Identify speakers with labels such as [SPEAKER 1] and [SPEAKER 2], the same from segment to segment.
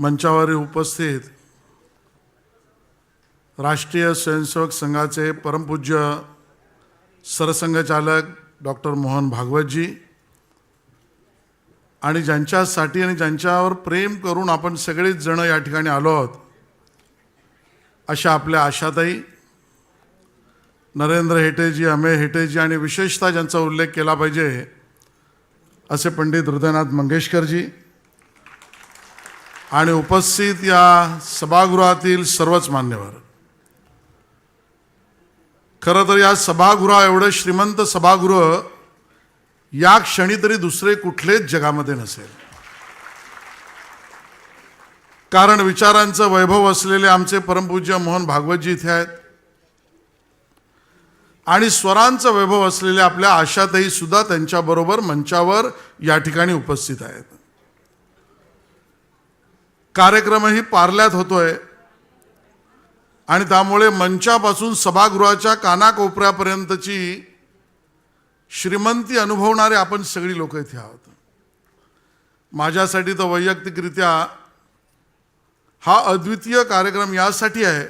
[SPEAKER 1] मंचावर उपस्थित राष्ट्रीय स्वयंसेवक संघाचे परमपूज्य सरसंघचालक डॉक्टर मोहन भागवतजी आणि ज्यांच्यासाठी आणि ज्यांच्यावर प्रेम करून आपण सगळेच जण या ठिकाणी आलो आहोत अशा आपल्या आशाताई नरेंद्र हेटेजी अमेय हेटेजी आणि विशेषतः ज्यांचा उल्लेख केला पाहिजे असे पंडित हृदयनाथ मंगेशकरजी आणि उपस्थित या सभागृहातील सर्वच मान्यवर. खरं तर या सभागृहा एवढं श्रीमंत सभागृह या क्षणी तरी दुसरे कुठलेच जगामध्ये नसेल. कारण विचारांचं वैभव असलेले आमचे परमपूज्य मोहन भागवतजी इथे आहेत. आणि स्वरांचं वैभव असलेल्या आपल्या आशाताई सुद्धा त्यांच्याबरोबर मंचावर या ठिकाणी उपस्थित आहेत. कार्यक्रमही पार्ल्यात होतोय. आणि त्यामुळे मंचापासून सभागृहाच्या कानाकोपऱ्यापर्यंतची श्रीमंती अनुभवणारे आपण सगळी लोक इथे आहोत. माझ्यासाठी तर वैयक्तिकरित्या हा अद्वितीय कार्यक्रम यासाठी आहे.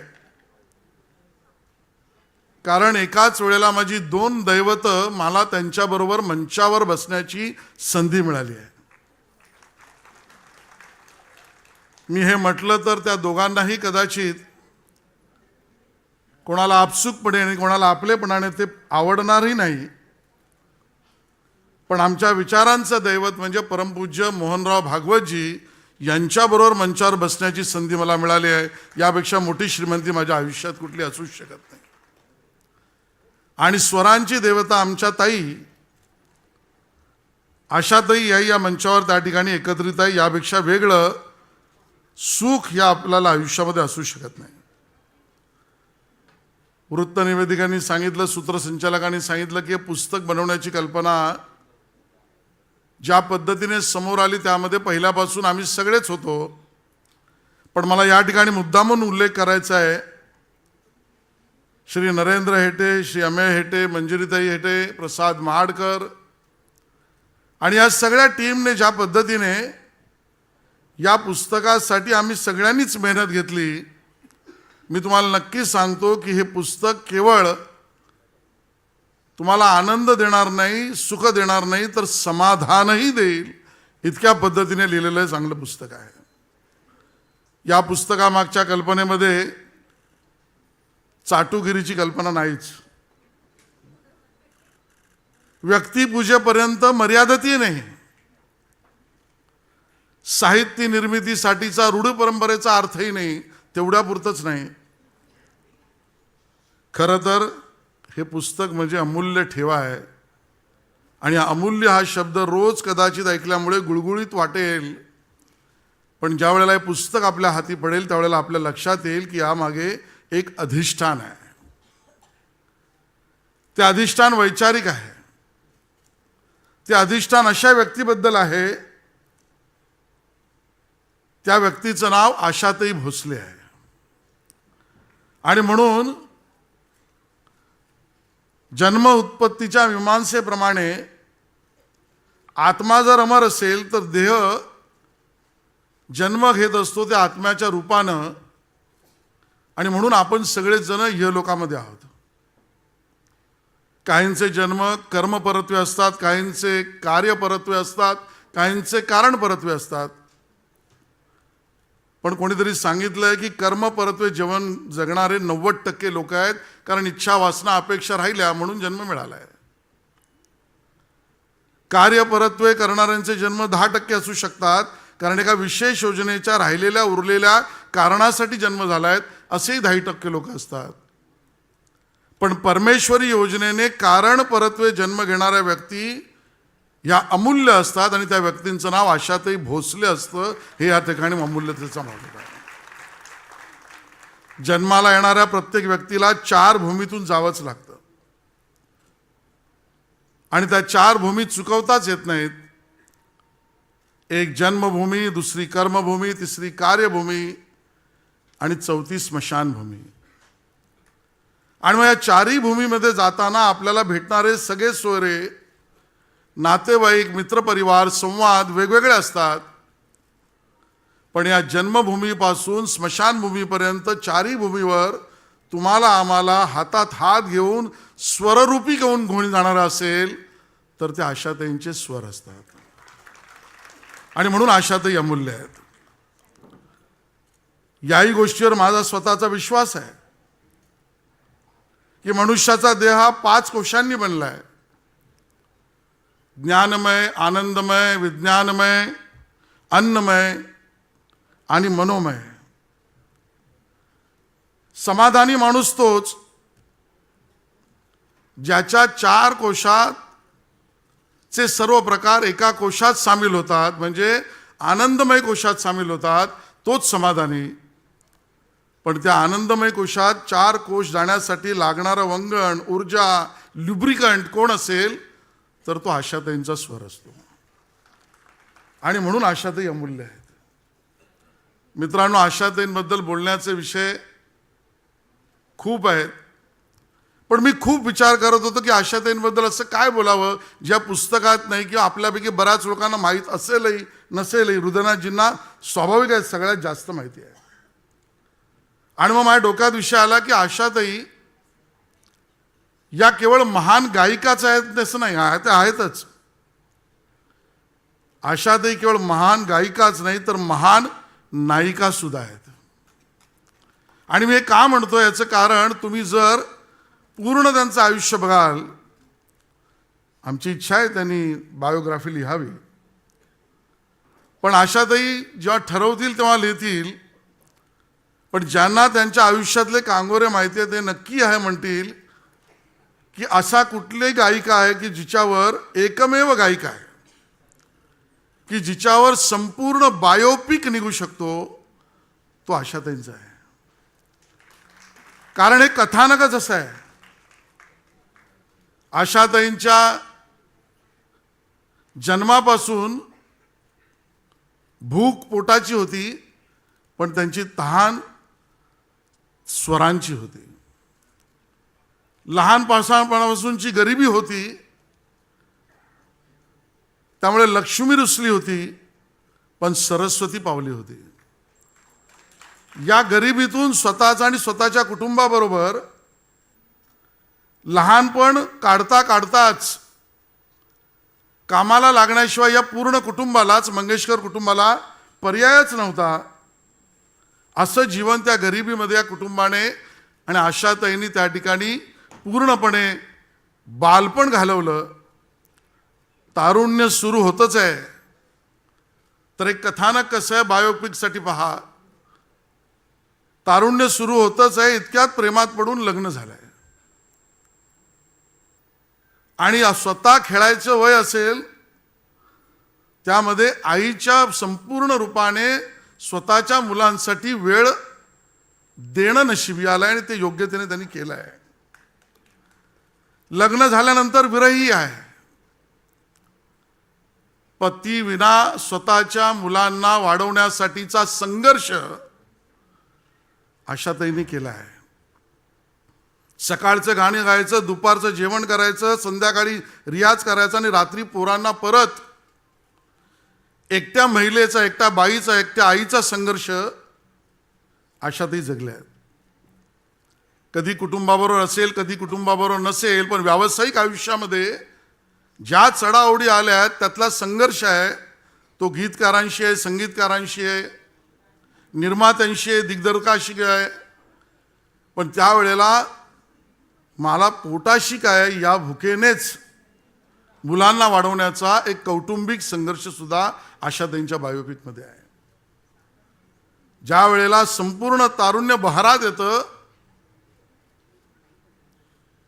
[SPEAKER 1] कारण एकाच वेळेला माझी दोन दैवत मला त्यांच्याबरोबर मंचावर बसण्याची संधी मिळाली आहे. मी हे म्हटलं तर त्या दोघांनाही कदाचित कोणाला आपसुकपणे आणि कोणाला आपलेपणाने ते आवडणारही नाही. पण आमच्या विचारांचं दैवत म्हणजे परमपूज्य मोहनराव भागवतजी यांच्याबरोबर मंचावर बसण्याची संधी मला मिळाली आहे. यापेक्षा मोठी श्रीमंती माझ्या आयुष्यात कुठली असूच शकत नाही. आणि स्वरांची देवता आमच्या ताई आशाताई याही या मंचावर त्या ठिकाणी एकत्रित आहे. यापेक्षा वेगळं सुख या आपल्याला आयुष्यामध्ये असू शकत नाही. वृत्तनिवेदिकांनी सांगितलं सूत्रसंचालकांनी सांगितलं की पुस्तक बनवण्याची कल्पना ज्या पद्धतीने समोर आली त्यामध्ये पहिल्यापासून आम्ही सगळेच होतो. पण मला या ठिकाणी मुद्दामून उल्लेख करायचा आहे. श्री नरेंद्र हेटे श्री अमेय हेटे मंजिरीताई हेटे प्रसाद महाडकर आणि या सगळ्या टीमने ज्या पद्धतीने या पुस्तकासाठी आम्ही सगळ्यांनीच मेहनत घेतली. मी तुम्हाला नक्की सांगतो की हे पुस्तक केवळ तुम्हाला आनंद देणार नाही सुख देणार नाही तर समाधानही देईल. इतक्या पद्धतीने लिहिलेलं चांगलं पुस्तक आहे. या पुस्तकामागच्या कल्पनेमध्ये चाटुगिरीची कल्पना नाहीच. व्यक्तिपूजेपर्यंत मर्यादती नाही. साहित्य निर्मितीसाठीचा रूढ परंपरेचा अर्थही नाही तेवढ्यापुरतंच नाही. खरं तर हे पुस्तक म्हणजे अमूल्य ठेवा आहे. आणि अमूल्य हा शब्द रोज कदाचित ऐकल्यामुळे गुळगुळीत वाटेल. पण ज्या वेळेला हे पुस्तक आपल्या हाती पडेल त्यावेळेला आपल्या लक्षात येईल की यामागे एक अधिष्ठान आहे. ते अधिष्ठान वैचारिक आहे. ते अधिष्ठान अशा व्यक्तीबद्दल आहे त्या व्यक्तीचं नाव आशाताई भोसले आहे. आणि म्हणून जन्म उत्पत्तीच्या मीमांसेप्रमाणे आत्मा जर अमर असेल तर देह जन्म घेत असतो त्या आत्म्याच्या रूपानं. आणि म्हणून आपण सगळेजण ह्य लोकामध्ये आहोत. काहींचे जन्म कर्मपरत्वे असतात काहींचे कार्यपरत्वे असतात काहींचे कारणपरत्वे असतात. पण कोणीतरी सांगितलंय की कर्मपरत्वे जेवण जगणारे नव्वद टक्के लोक आहेत कारण इच्छा वासना अपेक्षा राहिल्या म्हणून जन्म मिळाला आहे कार्यपरत्वे करणाऱ्यांचे जन्म दहा टक्के असू शकतात कारण एका विशेष योजनेच्या राहिलेल्या उरलेल्या कारणासाठी जन्म झाला आहेत असेही दहा टक्के लोक असतात. पण परमेश्वरी योजनेने कारण परत्वे जन्म घेणाऱ्या व्यक्ती या अमूल्य असतात आणि त्या व्यक्तींचं नाव आशातही भोसले असतं हे या ठिकाणी अमूल्यतेचा मार्ग आहे जन्माला येणाऱ्या प्रत्येक व्यक्तीला चार भूमीतून जावंच लागतं. आणि त्या चार भूमी चुकवताच येत नाहीत. एक जन्मभूमी दुसरी कर्मभूमी तिसरी कार्यभूमी आणि चौथी स्मशानभूमी. आणि मग या चारही भूमीमध्ये जाताना आपल्याला भेटणारे सगळे सोयरे नातेवाईक मित्रपरिवार संवाद वेगवेगळे असतात. पण या जन्मभूमीपासून स्मशानभूमीपर्यंत चारी भूमीवर तुम्हाला आम्हाला हातात हात घेऊन स्वररूपी घेऊन घेऊन जाणार असेल तर ते आशाताईंचे स्वर असतात. आणि म्हणून आशाताई अमूल्य आहेत. याही गोष्टीवर माझा स्वतःचा विश्वास आहे. की मनुष्याचा देह हा पाच कोशांनी बनला आहे ज्ञानमय आनंदमय विज्ञानमय अन्नमय आणि मनोमय. समाधानी माणूस तोच ज्याच्या चार कोशात चे सर्व प्रकार एका कोशात सामील होतात म्हणजे आनंदमय कोशात सामील होतात तोच समाधानी. पण त्या आनंदमय कोशात चार कोश जाण्यासाठी लागणारं वंगण ऊर्जा लुब्रिकंट कोण असेल? तर तो आशाताईंचा स्वर असतो. आणि म्हणून आशाताई अमूल्य आहेत. मित्रांनो आशाताईंबद्दल बोलण्याचे विषय खूप आहेत. पण मी खूप विचार करत होतो की आशाताईंबद्दल असं काय बोलावं? ज्या पुस्तकात नाही किंवा आपल्यापैकी बऱ्याच लोकांना माहीत असेलही नसेलही हृदयनाथजींना स्वाभाविक आहे सगळ्यात जास्त माहिती आहे. आणि मग माझ्या डोक्यात विषय आला की आशाताई या केवळ महान गायिकाच आहेत तसं नाही आहे ते आहेतच. आशाताई केवळ महान गायिकाच नाही तर महान नायिका सुद्धा आहेत. आणि मी हे का म्हणतो याचं कारण तुम्ही जर पूर्ण त्यांचं आयुष्य बघाल आमची इच्छा आहे त्यांनी बायोग्राफी लिहावी. पण आशाताई जेव्हा ठरवतील तेव्हा लिहितील पण ज्यांना त्यांच्या आयुष्यातले कांगोरे माहिती आहे ते नक्की आहे म्हणतील की असा कुठली गायिका आहे की जिच्यावर एकमेव गायिका आहे. की जिच्यावर संपूर्ण बायोपिक निघू शकतो तो आशाताईंचा आहे. कारण हे कथानकच असं आहे. आशाताईंच्या जन्मापासून भूक पोटाची होती पण त्यांची तहान स्वरांची होती. लहानपासापणापासूनची गरिबी होती. त्यामुळे लक्ष्मी रुसली होती पण सरस्वती पावली होती. या गरिबीतून स्वतःचा आणि स्वतःच्या कुटुंबाबरोबर लहानपण काढता काढताच कामाला लागण्याशिवाय या पूर्ण कुटुंबालाच मंगेशकर कुटुंबाला पर्यायच नव्हता. असं जीवन त्या गरिबीमध्ये या कुटुंबाने आणि आशाताईंनी त्या ठिकाणी पूर्णपणे बालपण घालवलं तारुण्य सुरू होतच आहे. तर एक कथानक कसं आहे बायोपिकसाठी पहा. तारुण्य सुरू होतच आहे इतक्यात प्रेमात पडून लग्न झालंय. आणि स्वतः खेळायचं वय असेल त्यामध्ये आईच्या संपूर्ण रूपाने स्वतःच्या मुलांसाठी वेळ देणं नशिबी आलं आणि ते योग्यतेने त्यांनी केलं आहे लग्न झाल्यानंतर विरही आहे. पती विना स्वतःच्या मुलांना वाढवण्यासाठीचा संघर्ष आशाताईंनी केला आहे. सकाळचं गाणी गायचं दुपारचं जेवण करायचं संध्याकाळी रियाज करायचा आणि रात्री पोरांना परत एकट्या महिलेचा एकट्या बाईचा एकट्या आईचा संघर्ष आशातही जगल्या आहेत. कधी कुटुंबाबरोबर असेल कधी कुटुंबाबरोबर नसेल पण व्यावसायिक आयुष्यामध्ये ज्या चढाओढी आल्या आहेत त्यातला संघर्ष आहे. तो गीतकारांशी आहे संगीतकारांशी आहे निर्मात्यांशी आहे दिग्दर्शकाशी आहे. पण त्यावेळेला मला पोटाशी काय या भुकेनेच मुलांना वाढवण्याचा एक कौटुंबिक संघर्षसुद्धा अशा त्यांच्या बायोपिकमध्ये आहे. ज्या वेळेला संपूर्ण तारुण्य बहारात येतं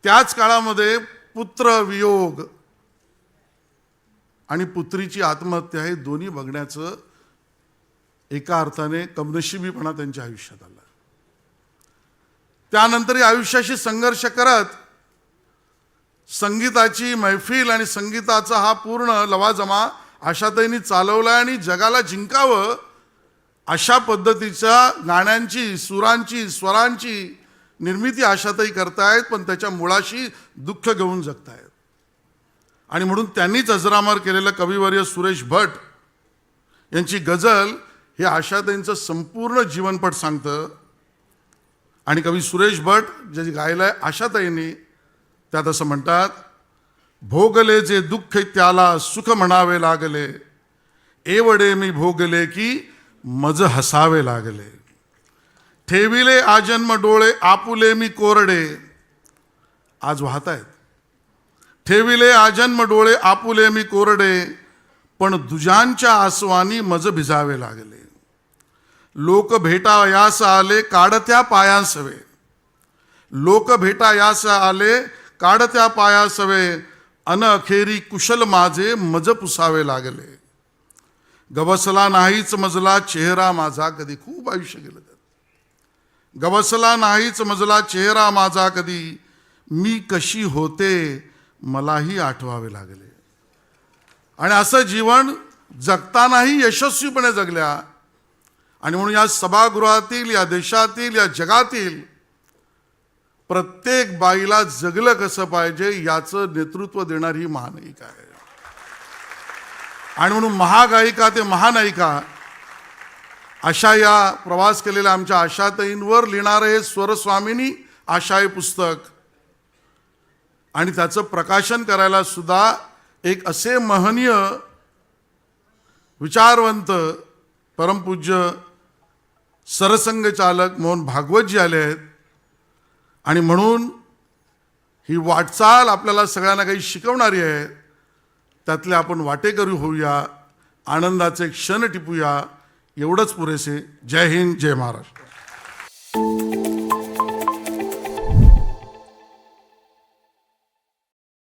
[SPEAKER 1] त्याच काळामध्ये पुत्र वियोग आणि पुत्रीची आत्महत्या हे दोन्ही बघण्याचं एका अर्थाने कमनशिबीपणा त्यांच्या आयुष्यात आला. त्यानंतर या आयुष्याशी संघर्ष करत संगीताची मैफिल आणि संगीताचा हा पूर्ण लवाजमा आशाताईंनी चालवला आणि जगाला जिंकावं अशा पद्धतीच्या गाण्यांची सुरांची स्वरांची निर्मिती आशातही करतायत पण त्याच्या मुळाशी दुःख घेऊन जगतायत. आणि म्हणून त्यांनीच अजरामर केलेलं कविवर्य सुरेश भट यांची गझल हे आशाताईंचं संपूर्ण जीवनपट सांगतं. आणि कवी सुरेश भट जे गायलंय आशाताईंनी त्यात असं म्हणतात भोगले जे दुःख त्याला सुख म्हणावे लागले एवढे मी भोगले की मज हसावे लागले. ठेविले आजन्म डोळे आपुले मी कोरडे. आज वाहत आहेत ठेविले आजन्म डोळे आपुले मी कोरडे पण दुजांच्या आसवानी मज भिजावे लागले. लोक भेटा यास आले काढत्या पायासवे. लोक भेटा यास आले काढत्या पायासवे. अन अखेरी कुशल माझे मज पुसावे लागले. गवसला नाहीच मजला चेहरा माझा कधी खूप आयुष्य गेलं गवसला नाहीच मजला चेहरा माझा कधी. मी कशी होते मलाही आठवावे लागले. आणि असं जीवन जगतानाही यशस्वीपणे जगल्या. आणि म्हणून या सभागृहातील या देशातील या जगातील प्रत्येक बाईला जगलं कसं पाहिजे याचं नेतृत्व देणारी महानायिका आहे. आणि म्हणून महागायिका ते महानायिका अशा या प्रवास केलेल्या आमच्या आशाताईंवर लिहिणारं हे स्वरस्वामिनी आशा हे पुस्तक. आणि त्याचं प्रकाशन करायला सुद्धा एक असे महनीय विचारवंत परमपूज्य सरसंघचालक मोहन भागवतजी आले आहेत. आणि म्हणून ही वाटचाल आपल्याला सगळ्यांना काही शिकवणारी आहे. त्यातले आपण वाटेकरी होऊया आनंदाचे क्षण टिपूया. एवढंच पुरेसे. जय हिंद जय महाराष्ट्र.